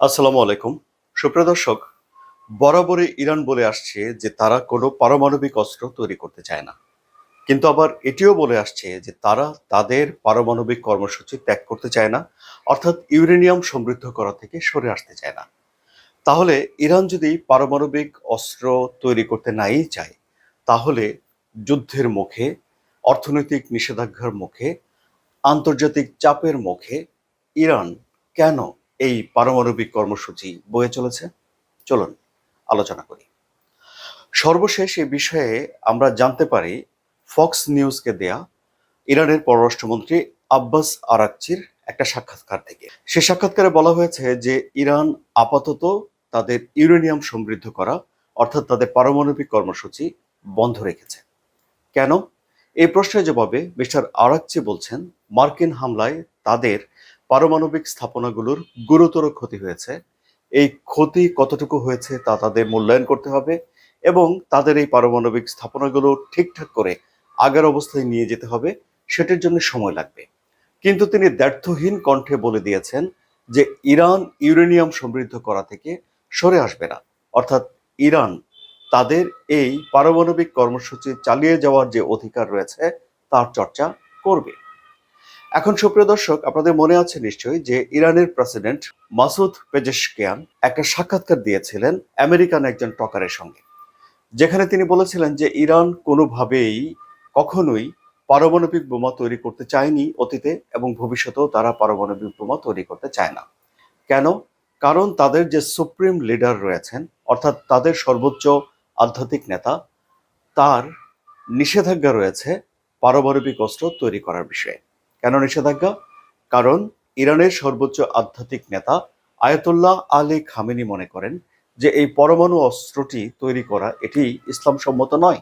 আসসালামু আলাইকুম। সুপ্রিয় দর্শক, বরাবরই ইরান বলে আসছে যে তারা কোনো পারমাণবিক অস্ত্র তৈরি করতে চায় না। কিন্তু আবার এটিও বলে আসছে যে তারা তাদের পারমাণবিক কর্মসূচি ত্যাগ করতে চায় না, অর্থাৎ ইউরেনিয়াম সমৃদ্ধ করা থেকে সরে আসতে চায় না। তাহলে ইরান যদি পারমাণবিক অস্ত্র তৈরি করতে নাই চায়, তাহলে যুদ্ধের মুখে, অর্থনৈতিক নিষেধাজ্ঞার মুখে, আন্তর্জাতিক চাপের মুখে ইরান কেন এই পারমাণবিক কর্মসূচি বয়ে চলেছে। চলুন আলোচনা করি। সর্বশেষ এ বিষয়ে আমরা জানতে পারি ফক্স নিউজকে দেয়া ইরানের পররাষ্ট্রমন্ত্রী আব্বাস আরাকচির একটা সাক্ষাৎকার থেকে। সে সাক্ষাৎকারে বলা হয়েছে যে, ইরান আপাতত তাদের ইউরেনিয়াম সমৃদ্ধ করা, অর্থাৎ তাদের পারমাণবিক কর্মসূচি বন্ধ রেখেছে। কেন? এই প্রশ্নের জবাবে মিস্টার আরাকচি বলছেন, মার্কিন হামলায় তাদের পারমাণবিক স্থাপনাগুলোর গুরুতর ক্ষতি হয়েছে। এই ক্ষতি কতটুকু হয়েছে তা তাদের মূল্যায়ন করতে হবে এবং তাদের এই পারমাণবিক স্থাপনাগুলো ঠিকঠাক করে আগের অবস্থায় নিয়ে যেতে হবে, সেটার জন্য সময় লাগবে। কিন্তু তিনি ব্যর্থহীন কণ্ঠে বলে দিয়েছেন যে ইরান ইউরেনিয়াম সমৃদ্ধ করা থেকে সরে আসবে না। অর্থাৎ ইরান তাদের এই পারমাণবিক কর্মসূচি চালিয়ে যাওয়ার যে অধিকার রয়েছে, তার চর্চা করবে। এখন সুপ্রিয় দর্শক, আপনাদের মনে আছে নিশ্চয়ই যে ইরানের প্রেসিডেন্ট মাসুদ পেজেশকিয়ান একটা সাক্ষাৎকার দিয়েছিলেন আমেরিকান একজন টকারের সঙ্গে। যেখানে তিনি বলেছিলেন যে ইরান কোনোভাবেই কখনোই পারমাণবিক বোমা তৈরি করতে চায়নি অতীতে এবং ভবিষ্যতেও তারা পারমাণবিক বোমা তৈরি করতে চায় না। কেন? কারণ তাদের যে সুপ্রিম লিডার রয়েছেন, অর্থাৎ তাদের সর্বোচ্চ আধ্যাত্মিক নেতা, তার নিষেধাজ্ঞা রয়েছে পারমাণবিক অস্ত্র তৈরি করার বিষয়ে। কেন নিষেধাজ্ঞা? কারণ ইরানের সর্বোচ্চ আধ্যাত্মিক নেতা আয়াতুল্লাহ আলী খামেনি মনে করেন যে এই পরমাণু অস্ত্রটি তৈরি করা এটি ইসলাম সম্মত নয়।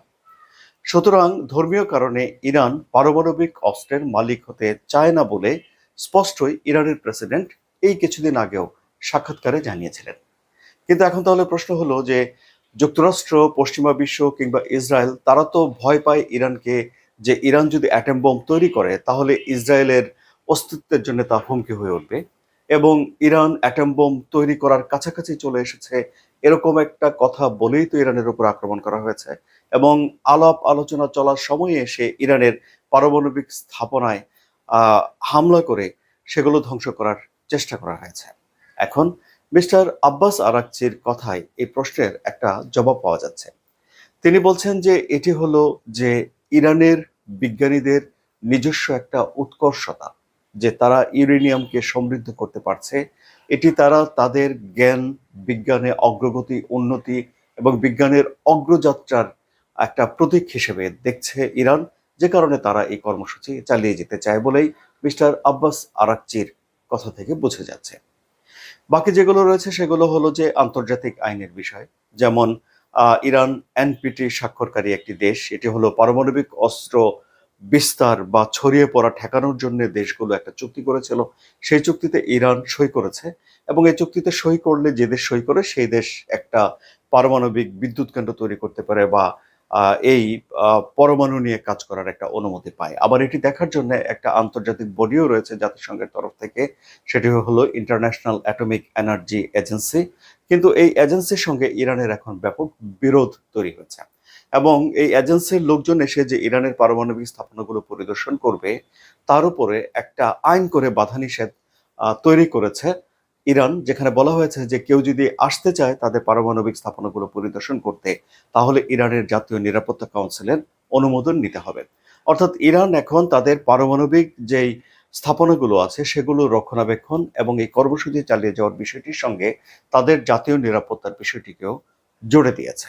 সুতরাং ধর্মীয় কারণে ইরান পারমাণবিক অস্ত্রের মালিক হতে চায় না বলে স্পষ্টই ইরানের প্রেসিডেন্ট এই কিছুদিন আগেও সাক্ষাৎকারে জানিয়েছিলেন। কিন্তু এখন তাহলে প্রশ্ন হলো যে যুক্তরাষ্ট্র, পশ্চিমা বিশ্ব কিংবা ইসরায়েল, তারা তো ভয় পায় ইরানকে যে ইরান যদি অ্যাটম বোম তৈরি করে, তাহলে ইসরায়েলের অস্তিত্বের জন্য তা হুমকি হয়ে উঠবে। এবং ইরান অ্যাটম বোম তৈরি করার কাছাকাছি চলে এসেছে এরকম একটা কথা বলেই তো ইরানের উপর আক্রমণ করা হয়েছে। এবং আলাপ আলোচনা চলার সময়ে এসে ইরানের পারমাণবিক স্থাপনায় হামলা করে সেগুলো ধ্বংস করার চেষ্টা করা হয়েছে। এখন মিস্টার আব্বাস আরাকচির কথায় এই প্রশ্নের একটা জবাব পাওয়া যাচ্ছে। তিনি বলছেন যে এটি হলো যে ইরানের বিজ্ঞানীদের নিজস্ব একটা উৎকর্ষতা যে তারা ইউরেনিয়ামকে সমৃদ্ধ করতে পারছে। এটি তারা তাদের জ্ঞান, বিজ্ঞানে অগ্রগতি, উন্নতি এবং বিজ্ঞানের অগ্রযাত্রার একটা প্রতীক হিসেবে দেখছে ইরান, যে কারণে তারা এই কর্মসূচি চালিয়ে যেতে চায় বলেই মিস্টার আব্বাস আরাকচির কথা থেকে বোঝা যাচ্ছে। বাকি যেগুলো রয়েছে সেগুলো হলো যে আন্তর্জাতিক আইনের বিষয়, যেমন ইরান এনপিটি স্বাক্ষরকারী একটি দেশ। এটি হলো পারমাণবিক অস্ত্র বিস্তার বা ছড়িয়ে পড়া ঠেকানোর জন্য দেশগুলো একটা চুক্তি করেছিল। সেই চুক্তিতে ইরান সই করেছে এবং এই চুক্তিতে সই করলে যে দেশ সই করে, সেই দেশ একটা পারমাণবিক বিদ্যুৎ কেন্দ্র তৈরি করতে পারে বা এই পরমাণু নিয়ে কাজ করার একটা অনুমতি পায়। আবার এটি দেখার জন্য একটা আন্তর্জাতিক বডিও রয়েছে জাতিসংঘের তরফ থেকে। সেটি হলো ইন্টারন্যাশনাল অ্যাটমিক এনার্জি এজেন্সি কিন্তু এই এজেন্সির সঙ্গে ইরানের এখন ব্যাপক বিরোধ তৈরি হয়েছে। এবং এই এজেন্সির লোকজন এসে যে ইরানের পারমাণবিক স্থাপনাগুলো পরিদর্শন করবে, তার উপরে একটা আইন করে বাধা নিষেধ তৈরি করেছে। ইরান, যেখানে বলা হয়েছে যে কেউ যদি আসতে চায় তাদের পারমাণবিক স্থাপনাগুলো পরিদর্শন করতে, তাহলে ইরানের জাতীয় নিরাপত্তা কাউন্সিলের অনুমোদন নিতে হবে। অর্থাৎ ইরান এখন তাদের পারমাণবিক যেই স্থাপনাগুলো আছে সেগুলো রক্ষণাবেক্ষণ এবং এই কর্মসূচি চালিয়ে যাওয়ার বিষয়টির সঙ্গে তাদের জাতীয় নিরাপত্তার বিষয়টিকেও জুড়ে দিয়েছে।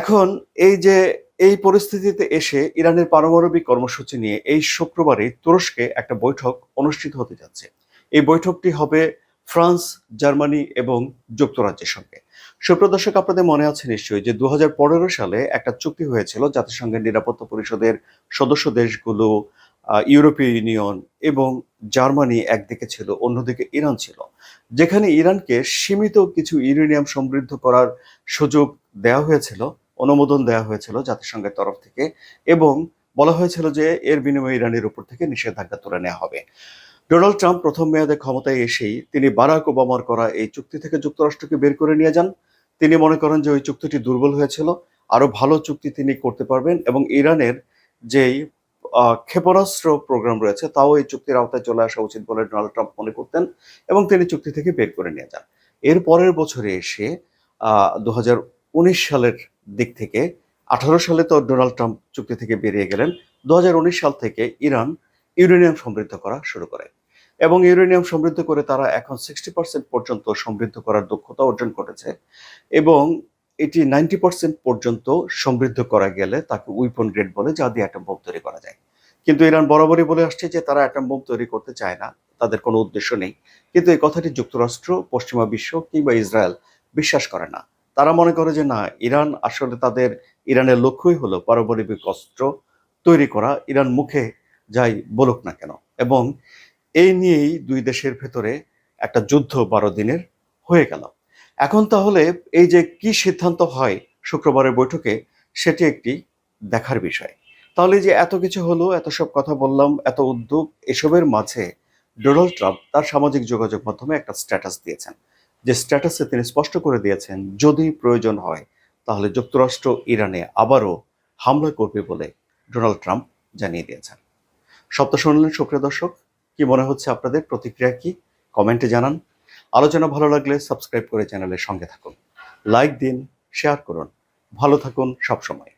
এখন এই যে এই পরিস্থিতিতে এসে ইরানের পারমাণবিক কর্মসূচি নিয়ে এই শুক্রবারে তুরস্কে একটা বৈঠক অনুষ্ঠিত হতে যাচ্ছে। এই বৈঠকটি হবে ফ্রান্স, জার্মানি এবং যুক্তরাজ্যের সঙ্গে। সুপ্রদর্শক আপনাদের মনে আছে নিশ্চয়ই যে দুহাজার পনেরো সালে একটা চুক্তি হয়েছিল জাতিসংঘের নিরাপত্তা পরিষদের সদস্য দেশগুলো ইউরোপীয় ইউনিয়ন এবং জার্মানি একদিকে ছিল, অন্যদিকে ইরান ছিল। যেখানে ইরানকে সীমিত কিছু ইউরেনিয়াম সমৃদ্ধ করার সুযোগ দেওয়া হয়েছিল, অনুমোদন দেওয়া হয়েছিল জাতিসংঘের তরফ থেকে এবং বলা হয়েছিল যে এর বিনিময়ে ইরানের উপর থেকে নিষেধাজ্ঞা তুলে নেওয়া হবে। ডোনাল্ড ট্রাম্প প্রথম মেয়াদে ক্ষমতায় এসেই তিনি বারাক ওবামার করা এই চুক্তি থেকে যুক্তরাষ্ট্রকে বের করে নিয়ে যান। তিনি মনে করেন যে ওই চুক্তিটি দুর্বল হয়েছিল। আরও ভালো চুক্তি তিনি করতে পারবেন এবং ইরানের যেই ক্ষেপণাস্ত্র প্রোগ্রাম রয়েছে, তাও এই চুক্তির আওতায় চলে আসা উচিত বলে ডোনাল্ড ট্রাম্প মনে করতেন এবং তিনি চুক্তি থেকে বের করে নিয়ে যান। এর পরের বছরে এসে দু হাজার উনিশ সালের দিক থেকে, আঠারো সালে তো ডোনাল্ড ট্রাম্প চুক্তি থেকে বেরিয়ে গেলেন। দু হাজার উনিশ সাল থেকে ইরান ইউরেনিয়াম সমৃদ্ধ করা শুরু করে। এবং ইউরেনিয়াম সমৃদ্ধ করে তারা এখন সিক্সটি পার্সেন্ট পর্যন্ত সমৃদ্ধ করার দক্ষতা অর্জন করেছে এবং এটি নাইনটি পার্সেন্ট পর্যন্ত সমৃদ্ধ করা গেলে তাকে উইপন গ্রেড বলে যা দিয়ে অ্যাটম বোম তৈরি করা যায়। কিন্তু ইরান বরাবরই বলে আসছে যে তারা অ্যাটম বোম তৈরি করতে চায় না, তাদের কোনো উদ্দেশ্য নেই। কিন্তু এই কথাটি যুক্তরাষ্ট্র, পশ্চিমা বিশ্ব কিংবা ইসরায়েল বিশ্বাস করে না। তারা মনে করে যে না, ইরান আসলে তাদের, ইরানের লক্ষ্যই হলো পারমাণবিক অস্ত্র তৈরি করা। ইরান মুখে যাই বলুক না কেন। এবং এই নিয়েই দুই দেশের ভেতরে একটা যুদ্ধ বারো দিনের হয়ে গেল। এখন তাহলে এই যে কি সিদ্ধান্ত হয় শুক্রবারের বৈঠকে, সেটি একটি দেখার বিষয়। তাহলে যে এত কিছু হলো, এত সব কথা বললাম, এত উদ্যোগ, এসবের মাঝে ডোনাল্ড ট্রাম্প তার সামাজিক যোগাযোগ মাধ্যমে একটা স্ট্যাটাস দিয়েছেন। যে স্ট্যাটাসে তিনি স্পষ্ট করে দিয়েছেন, যদি প্রয়োজন হয়, তাহলে যুক্তরাষ্ট্র ইরানে আবারও হামলা করবে বলে ডোনাল্ড ট্রাম্প জানিয়ে দিয়েছেন। সপ্ত শুনলেন, সুপ্রিয় দর্শক, কি মনে হচ্ছে আপনাদের? প্রতিক্রিয়া কি? কমেন্টে জানান। আলোচনা ভালো লাগলে সাবস্ক্রাইব করে চ্যানেলের সঙ্গে থাকুন। লাইক দিন, শেয়ার করুন। ভালো থাকুন সবসময়।